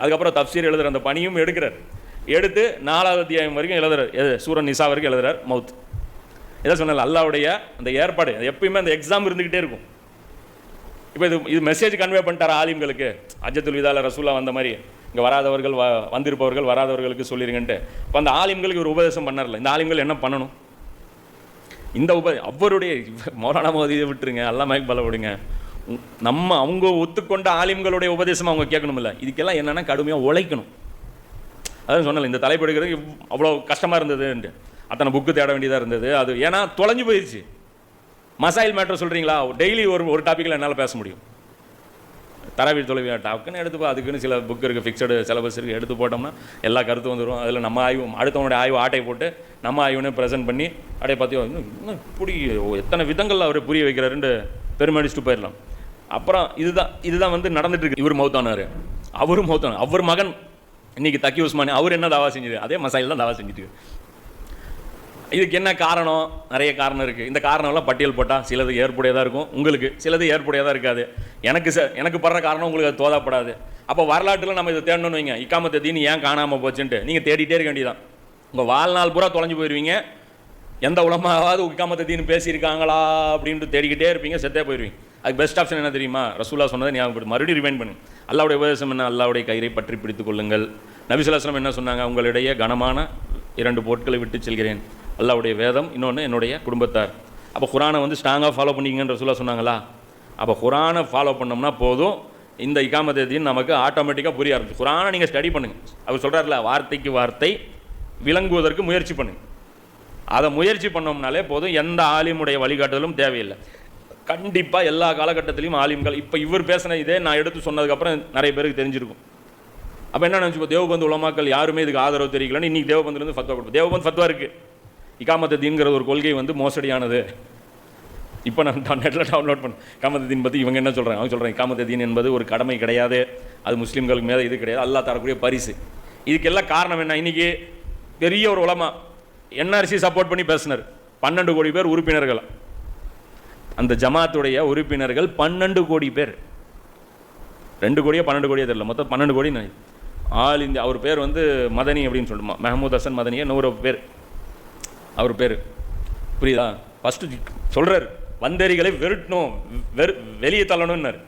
அதுக்கப்புறம் தப்சீர் எழுதுற அந்த பணியும் எடுக்கிறார். எடுத்து நாலாவது அத்தியாயம் வரைக்கும் எழுதுறார். எது? சூரன் நிசா வரைக்கும் எழுதுறார் மவுத். இதை சொன்னல அல்லாவுடைய அந்த ஏற்பாடு. எப்பயுமே அந்த எக்ஸாம் இருந்துக்கிட்டே இருக்கும். இப்போ இது இது மெசேஜ் கன்வே பண்ணிட்டார் ஆலிம்களுக்கு? அஜத்துல் விதால ரசூலா வந்த மாதிரி இங்கே வராதவர்கள் வ வந்திருப்பவர்கள் வராதவர்களுக்கு சொல்லிடுங்கன்ட்டு இப்போ அந்த ஆலிம்களுக்கு ஒரு உபதேசம் பண்ணார்ல. இந்த ஆலிம்கள் என்ன பண்ணணும்? இந்த உப அவருடைய மௌலானா மோதியை விட்டுருங்க அல்லாம பல விடுங்க நம்ம அவங்க ஒத்துக்கொண்ட ஆலிம்களுடைய உபதேசம் அவங்க கேட்கணும்ல இதுக்கெல்லாம் என்னென்னா கடுமையாக உழைக்கணும். அதான் சொன்னல இந்த தலைப்பு எடுக்கிறது இவ்- அவ்வளோ கஷ்டமாக இருந்ததுன்ட்டு. அத்தனை புக்கு தேட வேண்டியதாக இருந்தது. அது ஏன்னா தொலைஞ்சு போயிடுச்சு மசாயில் மேட்டர் சொல்கிறீங்களா டெய்லி ஒரு ஒரு டாப்பிக்கில் என்னால் பேச முடியும். தரவி தொலைவி டாக்குன்னு எடுத்து அதுக்குன்னு சில புக் இருக்குது ஃபிக்ஸடு சிலபஸ் இருக்குது எடுத்து போட்டோம்னா எல்லா கருத்தும் வந்துடும் அதில் நம்ம ஆய்வு அடுத்தவனுடைய ஆய்வு ஆட்டை போட்டு நம்ம ஆய்வுன்னு ப்ரெசென்ட் பண்ணி அப்படியே பார்த்தியோ இன்னும் இப்படி ஓ, எத்தனை விதங்கள் அவர் புரிய வைக்கிறாருன்ட்டு பெருமடிச்சுட்டு போயிடலாம். அப்புறம் இதுதான் இதுதான் வந்து நடந்துட்டு இருக்கு இவர் மௌத்தானார். அவரும் மௌத்தானார். அவர் மகன் இன்னைக்கு தக்கி உஸ்மானி அவர் என்ன தாவா செஞ்சது? அதே மசாயில் தான் தாவா செஞ்சுட்டு இதுக்கு என்ன காரணம்? நிறைய காரணம் இருக்குது இந்த காரணம்லாம் பட்டியல் போட்டால் சிலது ஏற்புடையதாக இருக்கும். உங்களுக்கு சிலது ஏற்புடையதாக இருக்காது. எனக்கு ச எனக்கு படுற காரணம் உங்களுக்கு அது தோதப்படாது. அப்போ வரலாற்றில் நம்ம இதை தேடணும்னு வைங்க. இக்காமத்தை தீனி ஏன் காணாமல் போச்சுன்ட்டு. நீங்கள் தேடிட்டே இருக்க வேண்டியதான் உங்கள் வாழ்நாள் பூரா தொலைஞ்சு போயிடுவீங்க எந்த உலமாவது இக்காமத்தை தீனு பேசியிருக்காங்களா அப்படின்ட்டு தேடிக்கிட்டே இருப்பீங்க செத்தே போயிடுவீங்க அதுக்கு பெஸ்ட் ஆப்ஷன் என்ன தெரியுமா? ரசூலா சொன்னதை ஞாபகப்படுத்து. மறுபடியும் ரிமைண்ட் பண்ணு. அல்லாவுடைய உபதேசம் என்ன? அல்லாவுடைய கயிறை பற்றி பிடித்துக் கொள்ளுங்கள். நபிசுல்லாஸ்லம் என்ன சொன்னாங்க? உங்களிடையே கனமான இரண்டு பொருட்களை விட்டு செல்கிறேன். அல்லாவுடைய வேதம் இன்னொன்று என்னுடைய குடும்பத்தார். அப்போ குரானை வந்து ஸ்ட்ராங்காக ஃபாலோ பண்ணிக்கங்கன்ற சொல்ல சொன்னாங்களா? அப்போ குரானை ஃபாலோ பண்ணோம்னா போதும். இந்த இக்காமத்தின் நமக்கு ஆட்டோமேட்டிக்காக புரிய ஆரம்பிச்சு. குரானை நீங்கள் ஸ்டடி பண்ணுங்க. அவர் சொல்கிறார்ல வார்த்தைக்கு வார்த்தை விளங்குவதற்கு முயற்சி பண்ணுங்கள் அதை முயற்சி பண்ணோம்னாலே போதும். எந்த ஆலிமுடைய வழிகாட்டுதலும் தேவையில்லை. கண்டிப்பாக எல்லா காலகட்டத்திலையும் ஆலிம்கள் இப்போ இவர் பேசின இதே நான் எடுத்து சொன்னதுக்கப்புறம் நிறைய பேருக்கு தெரிஞ்சிருக்கும். அப்போ என்ன நினச்சிப்போ தேவபந்து உலமாக்கள் யாருமே இதுக்கு ஆதரவு தெரிவிக்கலன்னு இன்றைக்கி தேவபந்துலேருந்து ஃபத்வா கொடுப்போம். தேவபந்த் ஃபத்வா இருக்குது இக்காமத்தீன்கிற ஒரு கொள்கை வந்து மோசடியானது. இப்போ நான் நெட்டில் டவுன்லோட் பண்ண காமத்தீன் பற்றி இவங்க என்ன சொல்கிறாங்க அவங்க சொல்கிறாங்க காமத்தீன் என்பது ஒரு கடமை கிடையாது. அது முஸ்லீம்களுக்கு மேலே இது கிடையாது. அல்லா தரக்கூடிய பரிசு. இதுக்கெல்லாம் காரணம் என்ன? இன்றைக்கி பெரிய ஒரு உலமா என்ஆர்சி சப்போர்ட் பண்ணி பேசினார். பன்னெண்டு கோடி பேர் உறுப்பினர்கள். அந்த ஜமாத்துடைய உறுப்பினர்கள் பன்னெண்டு கோடி பேர். ரெண்டு கோடியோ பன்னெண்டு கோடியோ தெரியல. மொத்தம் பன்னெண்டு கோடி ஆல் இந்தியா அவர் பேர் வந்து மதனி அப்படின்னு சொல்லுமா. மெஹமூத் ஹசன் மதனியே நூறு பேர். அவர் பேர். புரியுதா? ஃபஸ்ட்டு சொல்கிறார் வந்தேரிகளை வெறுட்டணும் வெறு வெளியே தள்ளணும்னாரு.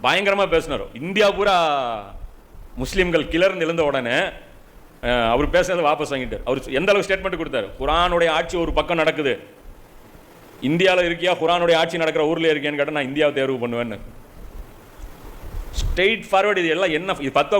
பயங்கரமாக பேசினார். இந்தியா பூரா முஸ்லீம்கள் கிளர்ந்து எழுந்த உடனே அவர் பேசுனதை வாபஸ் வாங்கிட்டார். அவர் எந்த அளவுக்கு ஸ்டேட்மெண்ட் கொடுத்தாரு? குரானுடைய ஆட்சி ஒரு பக்கம் நடக்குது. இந்தியாவில் இருக்கியா? குரானுடைய ஆட்சி நடக்கிற ஊரில் இருக்கேன்னு கேட்டால் நான் இந்தியாவை தேர்வு பண்ணுவேன்னு. ஸ்ட்ரெயிட் ஃபார்வர்டு இது எல்லாம் என்ன இது பத்து